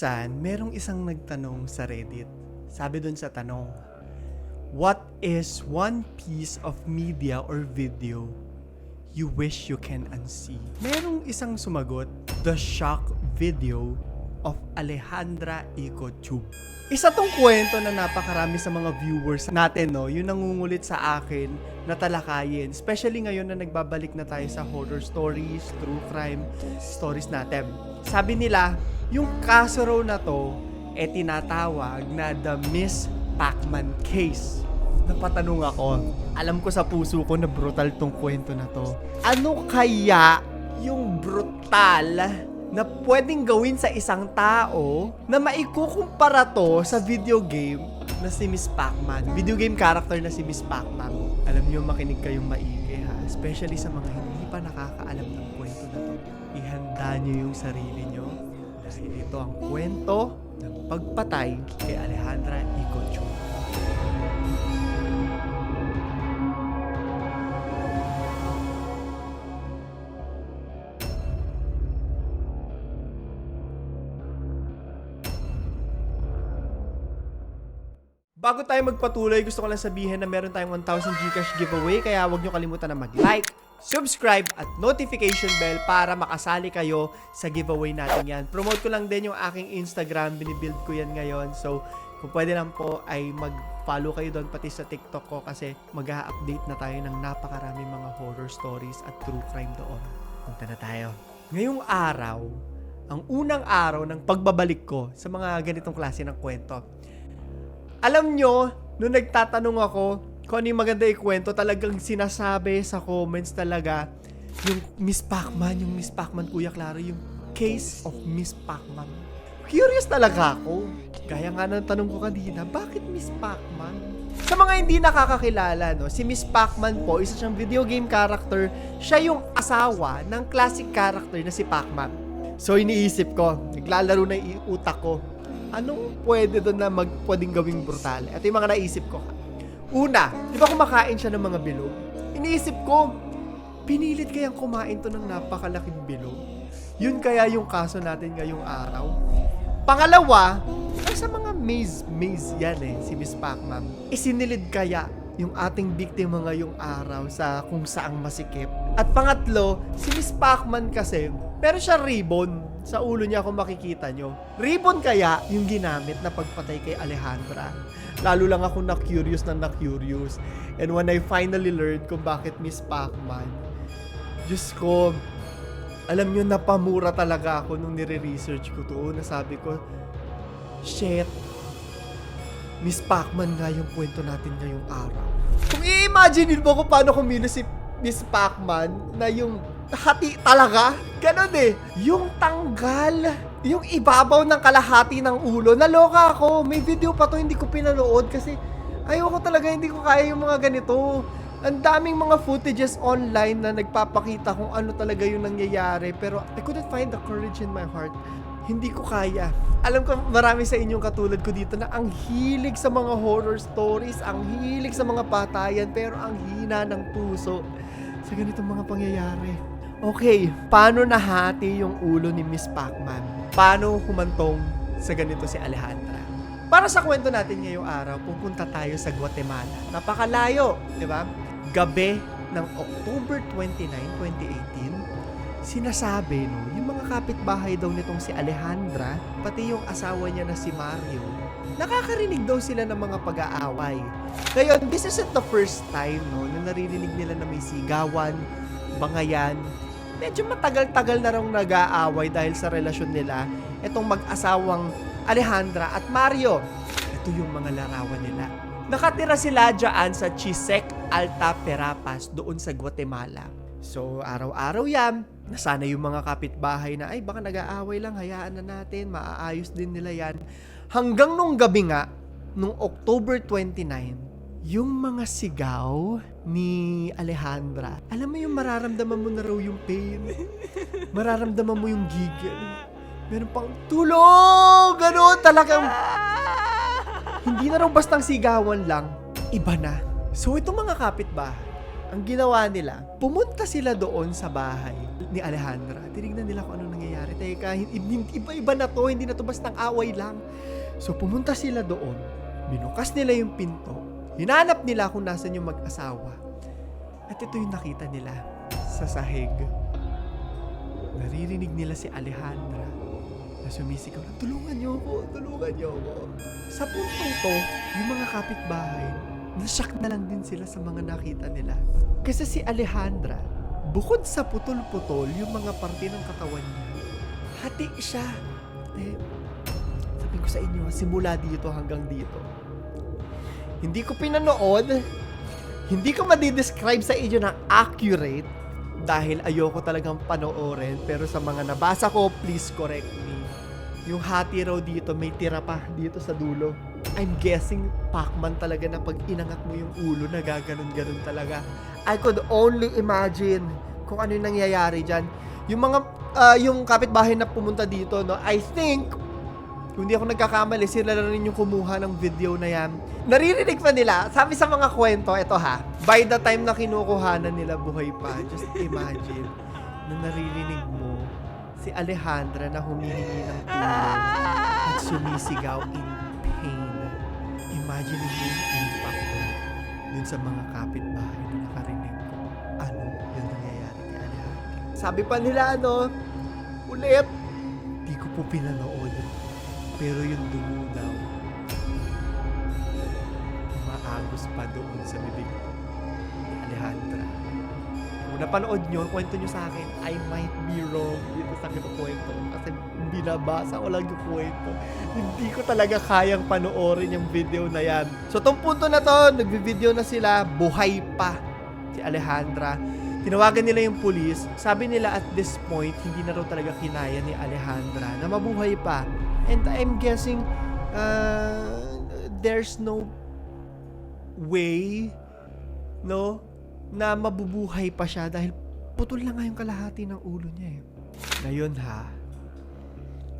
Minsan, merong isang nagtanong sa Reddit. Sabi dun sa tanong, What is one piece of media or video you wish you can unsee? Merong isang sumagot, The Shock Video of Alejandra Icotube. Isa tong kwento na napakarami sa mga viewers natin, no? Yung nangungulit sa akin na talakayin. Especially ngayon na nagbabalik na tayo sa horror stories, true crime stories natin. Sabi nila, yung kaso raw na to, eh tinatawag na the Miss Pacman case. Napatanong ako, alam ko sa puso ko na brutal tong kwento na to. Ano kaya yung brutal na pwedeng gawin sa isang tao na maikukumpara to sa video game na si Miss Pac-Man. Video game character na si Miss Pac-Man. Alam niyo, makinig kayong maigi ha. Especially sa mga hindi pa nakakaalam ng kwento na to. Ihanda niyo yung sarili niyo dahil ito ang kwento ng pagpatay kay Alejandra Icochu. Bago tayo magpatuloy, gusto ko lang sabihin na meron tayong 1,000 Gcash giveaway kaya huwag nyo kalimutan na mag-like, subscribe at notification bell para makasali kayo sa giveaway natin yan. Promote ko lang din yung aking Instagram, binibuild ko yan ngayon. So, kung pwede lang po ay mag-follow kayo doon pati sa TikTok ko kasi mag-update na tayo ng napakaraming mga horror stories at true crime doon. Punta na tayo. Ngayong araw, ang unang araw ng pagbabalik ko sa mga ganitong klase ng kwento, alam nyo, nung nagtatanong ako kung ano yung maganda ikwento, talagang sinasabi sa comments talaga yung Miss Pacman, yung Miss Pacman, Kuya Claro, yung case of Miss Pacman. Curious talaga ako. Gaya nga ng tanong ko kanina, bakit Miss Pacman? Sa mga hindi nakakakilala, no, si Miss Pacman po, isa siyang video game character. Siya yung asawa ng classic character na si Pacman. So iniisip ko, naglalaro na yung utak ko, anong pwede doon na mag, pwedeng gawing brutal? Ito yung mga naisip ko. Una, di ba kumakain siya ng mga bilog? Iniisip ko, pinilit kayang kumain to ng napakalaking bilog. Yun kaya yung kaso natin ngayong araw. Pangalawa, nasa mga maze-maze yan eh, si Miss Pacman. Isinilid kaya yung ating biktima ngayong araw sa kung saang masikip. At pangatlo, si Miss Pacman kasi, pero siya ribbon sa ulo niya kung makikita nyo. Ribbon kaya yung ginamit na pagpatay kay Alejandra. Lalo lang ako na-curious na na-curious. And when I finally learned kung bakit Miss Pacman, Diyos ko, alam nyo, napamura talaga ako nung nire-research ko to. Nasabi ko, shit, Miss Pacman nga yung kwento natin ngayong araw. Kung i-imagine mo kung paano kumilos si Miss Pacman na yung hati talaga, ganun eh. Yung tanggal, yung ibabaw ng kalahati ng ulo, naloka ako. May video pa to, hindi ko pinanood kasi ayoko talaga, hindi ko kaya yung mga ganito. Ang daming mga footages online na nagpapakita kung ano talaga yung nangyayari pero I couldn't find the courage in my heart. Hindi ko kaya. Alam ko marami sa inyong katulad ko dito na ang hilig sa mga horror stories, ang hilig sa mga patayan pero ang hina ng puso sa ganitong mga pangyayari. Okay, paano nahati yung ulo ni Miss Pacman? Paano humantong sa ganito si Alejandra? Para sa kwento natin ngayong araw, pupunta tayo sa Guatemala. Napakalayo, di ba? Gabi ng October 29, 2018, sinasabi, no, yung mga kapitbahay daw nitong si Alejandra, pati yung asawa niya na si Mario, nakakarinig daw sila ng mga pag-aaway. Ngayon, this isn't the first time, no, na naririnig nila na may sigawan, bangayan, medyo matagal-tagal na raw nag-aaway dahil sa relasyon nila itong mag-asawang Alejandra at Mario. Ito yung mga larawan nila. Nakatira sila dyan sa Chisec Alta Perapas doon sa Guatemala. So, araw-araw yan, nasana yung mga kapitbahay na, ay, baka nag-aaway lang, hayaan na natin, maaayos din nila yan. Hanggang nung gabi nga, nung October 29, yung mga sigaw ni Alejandra, alam mo yung mararamdaman mo na raw yung pain. mararamdaman mo yung gigil. Meron pang tulong! Ganun talagang... Hindi na raw bastang sigawan lang, iba na. So itong mga kapitbahay, ang ginawa nila, pumunta sila doon sa bahay ni Alejandra. Tinignan nila kung ano nangyayari. Teka, iba-iba na to, hindi na to basta away lang. So pumunta sila doon, binukas nila yung pinto, hinanap nila kung nasan yung mag-asawa. At ito yung nakita nila sa sahig. Naririnig nila si Alejandra na sumisigaw na, tulungan niyo ako, tulungan niyo ako. Sa puntong to, yung mga kapitbahay, nasyak na lang din sila sa mga nakita nila. Kasi si Alejandra, bukod sa putol-putol yung mga parte ng katawan niya, hati siya. Eh, sabi ko sa inyo, simula dito hanggang dito. Hindi ko pinanood, hindi ko madidescribe sa inyo na accurate dahil ayoko talagang panoorin pero sa mga nabasa ko, please correct me. Yung hati raw dito, may tira pa dito sa dulo. I'm guessing Pacman talaga na pag inangat mo yung ulo, nagaganon-ganon talaga. I could only imagine kung ano yung nangyayari dyan. Yung mga, ah, yung kapitbahay na pumunta dito, no, I think, kung hindi ako nagkakamali, sila na rin yung kumuha ng video na yan. Naririnig pa nila, sabi sa mga kwento, ito ha, by the time na kinukuhanan nila buhay pa, just imagine, na naririnig mo si Alejandra na humihingi ng tulong at sumisigaw in pain. Imagine mo yung impact dun sa mga kapitbahay na nakarinig ko. Ano yung nangyayari kay Alejandra? Sabi pa nila, ano, ulit, di ko po pinanood. Pero yung dumudaw, maagos pa doon sa bibig ni Alejandra. Kung napanood nyo, kwento nyo sa akin, I might be wrong dito sa kinukwento. Kasi binabasa ko lang yung kwento. Hindi ko talaga kayang panoorin yung video na yan. So, tong punto na to, nagbi-video na sila, buhay pa si Alejandra. Tinawagan nila yung pulis. Sabi nila at this point, hindi na raw talaga kinaya ni Alejandra na mabuhay pa. And I'm guessing, uh, there's no way, no, na mabubuhay pa siya dahil putol na nga yung kalahati ng ulo niya eh. Ngayon ha,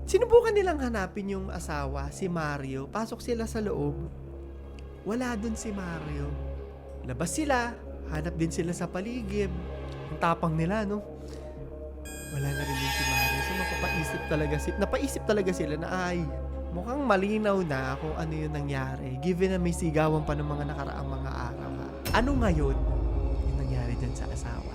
sinubukan nilang hanapin yung asawa, si Mario. Pasok sila sa loob. Wala dun si Mario. Labas sila, hanap din sila sa paligid. Ang tapang nila, no? Wala na rin din si Mario. So, mapapaisip talaga si napaisip talaga sila na ay, mukhang malinaw na kung ano yung nangyari. Given na may sigawan pa ng mga nakaraang mga araw. Ha? Ano ngayon yung nangyari dyan sa asawa?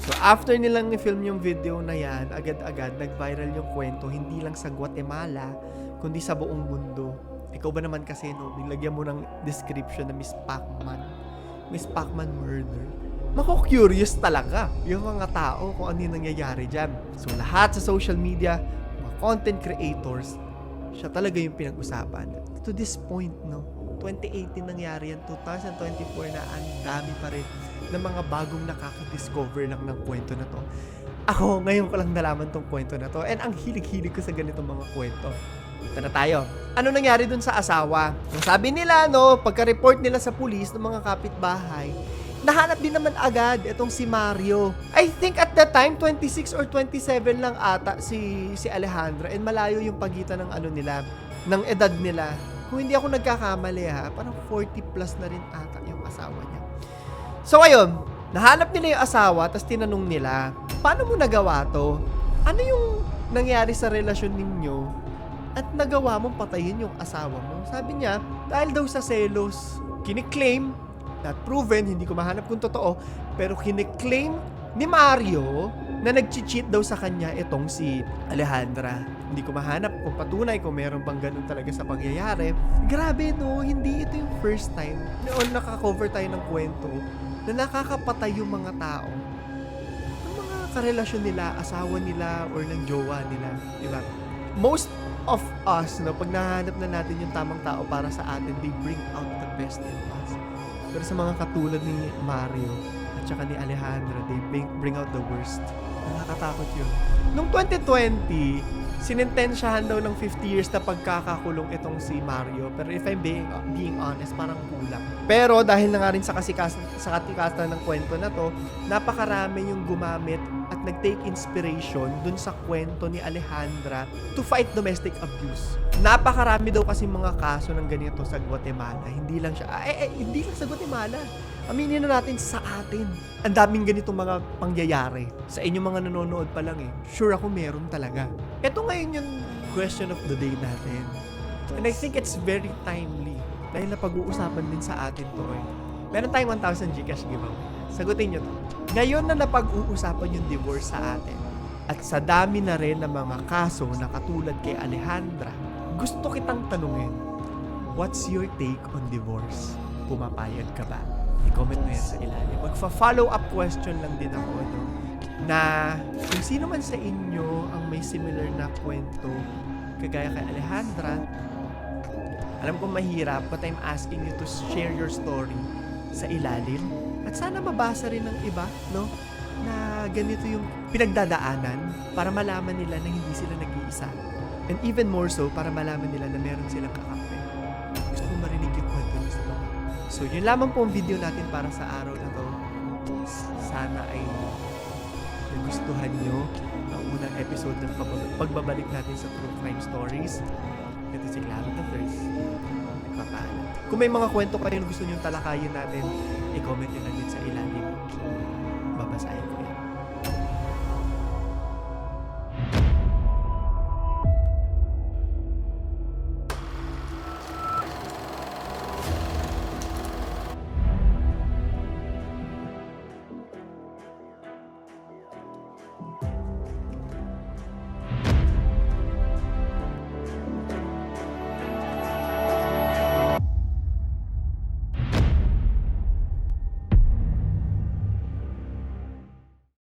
So, after nilang ni-film yung video na yan, agad-agad, nag-viral yung kwento, hindi lang sa Guatemala, kundi sa buong mundo. Ikaw ba naman kasi, no, nilagyan mo ng description na Miss Pacman. Miss Pacman murder. Mako-curious talaga yung mga tao kung ano yung nangyayari dyan. So, lahat sa social media, mga content creators, siya talaga yung pinag-usapan. To this point, no, 2018 nangyari yan, 2024 na ang dami pa rin ng mga bagong nakaka-discover lang ng kwento na to. Ako, ngayon ko lang nalaman tong kwento na to. And ang hilig-hilig ko sa ganitong mga kwento. Ito na tayo. Ano nangyari dun sa asawa? Yung sabi nila, no, pagka-report nila sa pulis ng mga kapitbahay, nahanap din naman agad itong si Mario. I think at that time, 26 or 27 lang ata si, si Alejandra. And malayo yung pagitan ng ano nila, ng edad nila. Kung hindi ako nagkakamali ha, parang 40 plus na rin ata yung asawa niya. So ayun, nahanap nila yung asawa, tapos tinanong nila, paano mo nagawa to? Ano yung nangyari sa relasyon ninyo? At nagawa mong patayin yung asawa mo? Sabi niya, dahil daw sa selos, kiniklaim, not proven, hindi ko mahanap kung totoo, pero kiniklaim ni Mario na nag-cheat daw sa kanya itong si Alejandra. Hindi ko mahanap kung patunay kung meron bang ganun talaga sa pangyayari. Grabe no, hindi ito yung first time na on nakakover tayo ng kwento na nakakapatay yung mga tao ng mga karelasyon nila, asawa nila, or ng jowa nila. Diba? Most of us, no, pag nahanap na natin yung tamang tao para sa atin, they bring out the best in us. Pero sa mga katulad ni Mario at saka ni Alejandra, they bring, out the worst. Nakakatakot yun. Noong 2020, sinintensyahan daw ng 50 years na pagkakakulong itong si Mario. Pero if I'm being, being honest, parang kulang. Pero dahil na nga rin sa, kasikas, sa katikasan ng kwento na to, napakarami yung gumamit nag-take inspiration dun sa kwento ni Alejandra to fight domestic abuse. Napakarami daw kasi mga kaso ng ganito sa Guatemala. Hindi lang siya, eh, eh, hindi lang sa Guatemala. Aminin na natin sa atin. Ang daming ganitong mga pangyayari. Sa inyo mga nanonood pa lang eh. Sure ako meron talaga. Ito ngayon yung question of the day natin. And I think it's very timely. Dahil napag-uusapan din sa atin to eh. Meron tayong 1,000 Gcash giveaway. Sagutin nyo to. Ngayon na napag-uusapan yung divorce sa atin, at sa dami na rin ng mga kaso na katulad kay Alejandra, gusto kitang tanungin, what's your take on divorce? Pumapayag ka ba? I-comment mo yan sa ilalim. Magfa-follow up question lang din ako, no? Na kung sino man sa inyo ang may similar na kwento kagaya kay Alejandra, alam ko mahirap, but I'm asking you to share your story sa ilalim. At sana mabasa rin ng iba, no? Na ganito yung pinagdadaanan para malaman nila na hindi sila nag-iisa. And even more so, para malaman nila na meron silang kakampi. Gusto ko marinig yung kwento sa baba. So, yun lamang po ang video natin para sa araw na to. Sana ay nagustuhan nyo ang unang episode ng pagbabalik natin sa True Crime Stories. Ito si Claro the First. Nagpapaalam. Kung may mga kwento kayo na gusto nyo talakayin natin, i-comment nyo lang din sa ilalim. Babasahin ko.